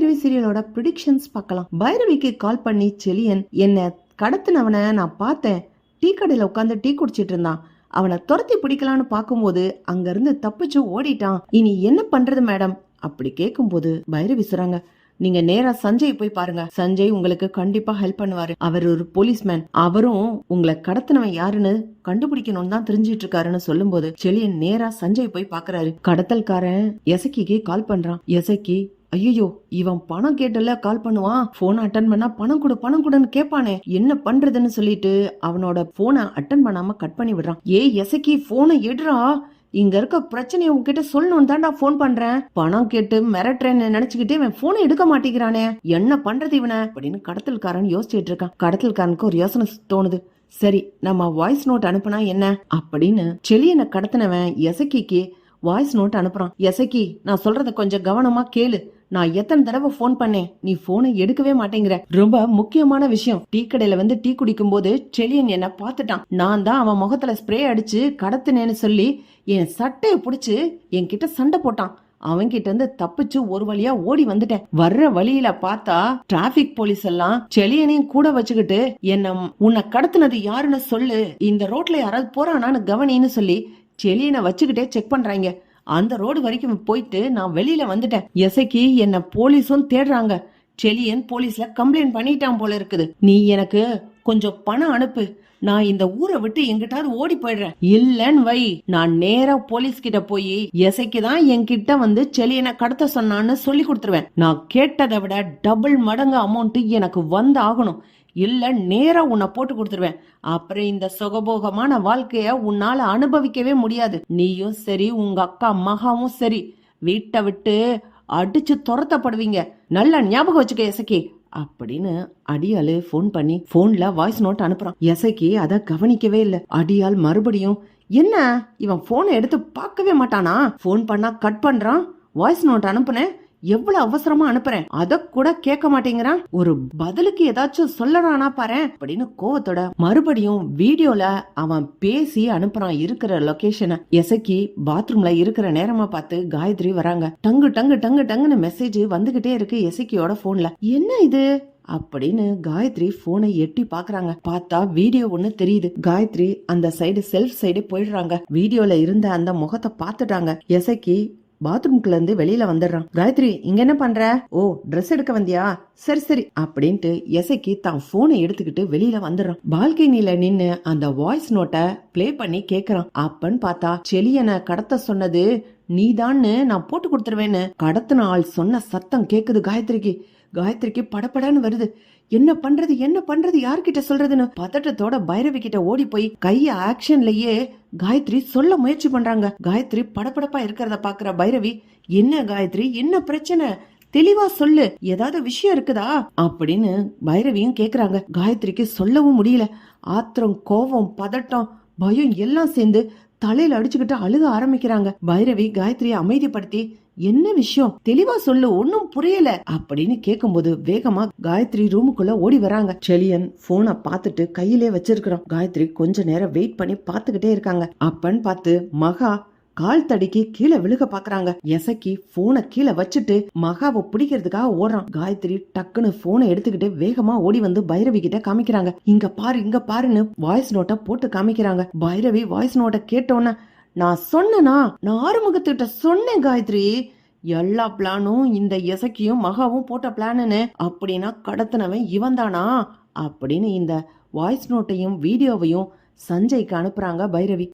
Bhairavi சீரியலோட predictions பார்க்கலாம். பைரவிக்கு கால் பண்ணி செலியன் என்ன கடத்தினவனை நான் பார்த்தேன். டீ கடையில் உட்காந்து டீ குடிச்சிட்டு இருந்தான். அவனை துரத்தி பிடிக்கலான்னு பார்க்கும்போது அங்கிருந்து தப்பிச்சு ஓடிட்டான். இனி என்ன பண்றது மேடம்? அப்படி கேட்கும்போது பைரவி சொல்றாங்க நீங்க நேரா சஞ்சய் போய் பாருங்க. சஞ்சய் உங்களுக்கு கண்டிப்பா ஹெல்ப் பண்ணுவாரு. அவர் ஒரு போலீஸ்மேன் அவரும் உங்களை கடத்தினவன் யாருன்னு கண்டுபிடிக்கணும்னு தான் தெரிஞ்சிட்டு இருக்காருன்னு சொல்லும்போது செலியன் நேரா சஞ்சய் போய் பாக்குறாரு கடத்தல்காரன் எசக்கிக்கு கால் பண்றான். எசக்கி ஐயோ இவன் பணம் கேட்டல கால் பண்ணுவான். போன் அட்டன் பண்ணா பணம் கொடு பணம் கொடுன்னு கேட்பானே. என்ன பண்றதுன்னு சொல்லிட்டு அவனோட போனை அட்டன் பண்ணாம கட் பண்ணி விடுறான். ஏய் எசக்கி போனை எடுறா. இங்க இருக்க பிரச்சனையை உங்ககிட்ட சொல்லணும் தான்டா ஃபோன் பண்றேன். பணம் கேட்டு மிரட்டுறேன்னு நினைச்சுக்கிட்டே இவன் போனை எடுக்க மாட்டேங்கிறானே. என்ன பண்றது இவனை? அப்படின்னு கடத்தல்காரன் யோசிச்சுட்டு இருக்கான். கடத்தல்காரனுக்கு ஒரு யோசனை தோணுது. சரி நம்ம வாய்ஸ் நோட் அனுப்புனா என்ன? அப்படின்னு செலியனை கடத்தினவன் எசக்கிக்கு வாய்ஸ் நோட் அனுப்புறான். எசக்கி நான் சொல்றத கொஞ்சம் கவனமா கேளு. நான் எத்தனை தடவை ஃபோன் பண்ணேன்? நீ போனை எடுக்கவே மாட்டேங்கிற. ரொம்ப முக்கியமான விஷயம். டீ கடையில வந்து டீ குடிக்கும் போது செலியன் என்ன பார்த்துட்டான். நான் தான் அவன் முகத்துல ஸ்ப்ரே அடிச்சு கடத்தினேன்னு சொல்லி என் சட்டையை பிடிச்சி என்கிட்ட சண்டை போட்டான். அவன்கிட்ட இருந்து தப்பிச்சு ஒரு வழியா ஓடி வந்துட்டேன். வர்ற வழியில பார்த்தா டிராபிக் போலீஸ் எல்லாம் செளியனையும் கூட வச்சுக்கிட்டு என்ன உன்னை கடத்தினது யாருன்னு சொல்லு. இந்த ரோட்ல யாராவது போறானான்னு கவனின்னு சொல்லி செளியனை வச்சுக்கிட்டே செக் பண்றாங்க. அந்த ரோடு வரைக்கும் போயிட்டு நான் வெளியில வந்துட்டேன். எசைக்கு என்ன போலீஸும் தேடுறாங்க. செலியன் போலீஸ்ல கம்ப்ளைண்ட் பண்ணிட்டான் போல இருக்குது. நீ எனக்கு கொஞ்சம் பணம் அனுப்பு. நான் இந்த ஊரை விட்டு எங்கிட்டாவது ஓடி போயிடுறேன். இல்லன்னு வை. நான் நேரா போலீஸ் கிட்ட போய் எசைக்கு தான் என்கிட்ட வந்து செலியனை கடத்த சொன்னான்னு சொல்லி கொடுத்துருவேன். நான் கேட்டதை விட டபுள் மடங்கு அமௌண்ட் எனக்கு வந்து ஆகணும். இல்ல நேரா உன்னை போட்டு கொடுத்துருவேன். அப்புறம் இந்த சுகபோகமான வாழ்க்கைய உன்னால அனுபவிக்கவே முடியாது. நீயும் சரி உங்க அக்கா மகாவும் சரி. வீட்டை விட்டு அடிச்சு துரத்தப்படுவீங்க. நல்லா ஞாபகம் வச்சுக்க எசக்கி. அப்படின்னு அடியாளு ஃபோன் பண்ணி ஃபோனில் வாய்ஸ் நோட் அனுப்புறான். எசைக்கு அதை கவனிக்கவே இல்லை. அடியால் மறுபடியும் என்ன? இவன் ஃபோனை எடுத்து பார்க்கவே மாட்டானா? ஃபோன் பண்ணா கட் பண்றான். வாய்ஸ் நோட் அனுப்புனேன். எவ்வளவு அவசரமா அனுப்புறேன்? அத கூட கேட்க மாட்டேங்கிறான். ஒரு பதிலுக்கு ஏதாச்சும் சொல்லறானா பாரு? அப்படின்னு கோவத்தோட மறுபடியும் வீடியோல அவன் பேசி அனுப்புறான் இருக்கிற லொகேஷனை எசக்கி பாத்ரூம்ல இருக்கிற நேரமா பார்த்து காயத்ரி வராங்க. டங்கு டங்கு டங்கு டங்குன்னு மெசேஜ் வந்துகிட்டே இருக்கு எசக்கியோட போன்ல என்ன இது? அப்படின்னு காயத்ரி போனை எட்டி பாக்குறாங்க பார்த்தா வீடியோ ஒண்ணு தெரியுது. காயத்ரி அந்த சைடு செல்ஃப் சைடு போயிடுறாங்க. வீடியோல இருந்த அந்த முகத்தை பார்த்துட்டாங்க. எசைக்கு பாத்ரூம்குள்ள இருந்து வெளியில வந்துடுறான். காயத்ரி இங்க என்ன பண்ற? ஓ ட்ரெஸ் எடுக்க வந்தியா? சரி சரி அப்படின்ட்டு எசைக்கு தான் போனை எடுத்துக்கிட்டு வெளியில வந்துடுறான். பால்கனில நின்னு அந்த வாய்ஸ் நோட்டை ப்ளே பண்ணி கேக்குறான். அப்பன்னு பார்த்தா செலியனை கடத்த சொன்னது நீதான்னு நான் போட்டு கொடுத்துருவேன்னு கடத்தின ஆள் சொன்ன சத்தம் கேக்குது காயத்ரிக்கு. காயத்ரிக்கு படபடன்னு வருது. என்ன பண்றது என்ன பண்றது யார்கிட்ட சொல்றதுன்னு பதட்டத்தோட பைரவி கிட்ட ஓடி போய் கைய ஆக்ஷன்லயே காயத்ரி சொல்ல முயற்சி பண்றாங்க. காயத்ரி படபடப்பா இருக்கிறத பாக்குற பைரவி என்ன காயத்ரி என்ன பிரச்சனை? தெளிவா சொல்லு. ஏதாவது விஷயம் இருக்குதா? அப்படின்னு பைரவியும் கேக்குறாங்க. காயத்ரிக்கு சொல்லவும் முடியல. ஆத்திரம் கோபம் பதட்டம் பயம் எல்லாம் சேர்ந்து தலையில அடிச்சுக்கிட்டு அழுக ஆரம்பிக்கிறாங்க. பைரவி காயத்ரியை அமைதிப்படுத்தி என்ன விஷயம்? தெளிவா சொல்லு ஒன்னும் புரியல. அப்படின்னு கேக்கும்போது வேகமா காயத்ரி ரூமுக்குள்ள ஓடி வராங்க. செலியன் போனை பார்த்துட்டு கையிலே வச்சிருக்கிறோம் காயத்ரி கொஞ்ச நேரம் வெயிட் பண்ணி பார்த்துக்கிட்டே இருக்காங்க. அப்பன்னு பார்த்து மகா கால் தடிக்கு கீழே விழுக பாக்குறாங்க. எசக்கி போனை கீழே வச்சுட்டு மகாவை பிடிக்கிறதுக்காக ஓடுறான். காயத்ரி டக்குன்னு போனை எடுத்துக்கிட்டு வேகமா ஓடி வந்து பைரவி கிட்ட காமிக்கிறாங்க. இங்க பாரு இங்க பாருன்னு வாய்ஸ் நோட்டை போட்டு காமிக்கிறாங்க. பைரவி வாய்ஸ் நோட்டை கேட்டோன்னே நான் சொன்னனா? நான் ஆறுமுகத்துக்கிட்ட சொன்னேன் காயத்ரி. எல்லா பிளானும் இந்த எசக்கியும் மகாவும் போட்ட பிளானுன்னு அப்படின்னா கடத்தினவன் இவன் தானா அப்படின்னு இந்த வாய்ஸ் நோட்டையும் வீடியோவையும் சஞ்சய்க்கு அனுப்புறாங்க பைரவி.